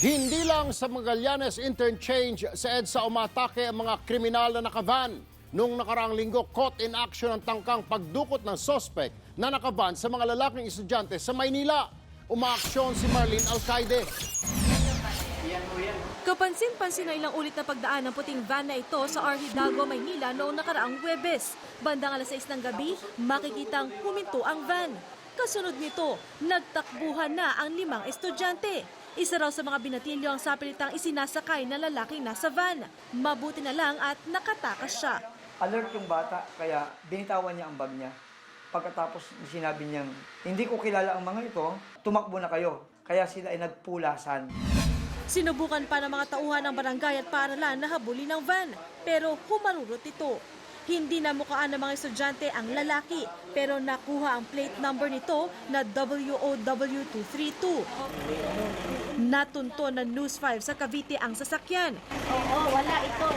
Hindi lang sa Magallanes Interchange sa EDSA umatake ang mga kriminal na nakavan. Noong nakaraang linggo, caught in action ang tangkang pagdukot ng sospek na nakavan sa mga lalaking estudyante sa Maynila. Umaaksyon si Marlene Alcaide. Kapansin-pansin na ilang ulit na pagdaan ng puting van na ito sa R. Hidalgo, Maynila noong nakaraang Webes. Bandang alas 6 ng gabi, makikitang huminto ang van. Kasunod nito, nagtakbuhan na ang limang estudyante. Isa raw sa mga binatilyo ang sapilitang isinasakay na lalaking nasa van. Mabuti na lang at nakatakas siya. alert yung bata, kaya binitawan niya ang bag niya. Pagkatapos sinabi niyang, hindi ko kilala ang mga ito, tumakbo na kayo. Kaya sila ay nagpulasan. Sinubukan pa ng mga tauhan ng barangay at paaralan na habulin ng van, pero humarurot ito. Hindi na mukhaan ng mga estudyante ang lalaki, pero nakuha ang plate number nito na WOW232. Natunto ng News 5 sa Cavite ang sasakyan. Oo, wala ito.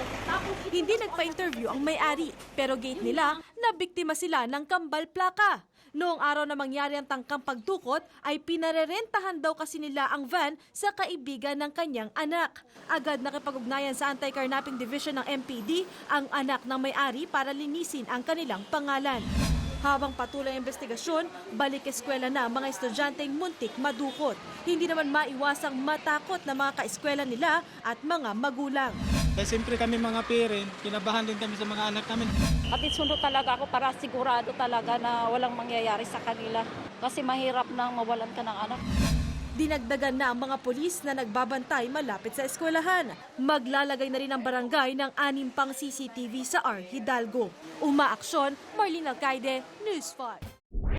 Hindi nagpa-interview ang may-ari, pero gate nila na biktima sila ng kambal plaka. Noong araw na mangyari ang tangkang pagdukot, ay pinarerentahan daw kasi nila ang van sa kaibigan ng kanyang anak. Agad nakipag-ugnayan sa Anti-Carnapping Division ng MPD ang anak ng may-ari para linisin ang kanilang pangalan. Habang patuloy ang investigasyon, balik eskwela na mga estudyanteng muntik madukot. Hindi naman maiwasang matakot na mga kaeskwela nila at mga magulang. Kaya siyempre kami mga parent, kinabahan din kami sa mga anak namin. At isundo talaga ako para sigurado talaga na walang mangyayari sa kanila. Kasi mahirap nang mawalan ka ng anak. Dinagdagan na ang mga polis na nagbabantay malapit sa eskwelahan. Maglalagay na rin ang barangay ng anim pang CCTV sa R. Hidalgo. Umaaksyon, Marlene Alcaide, News 5.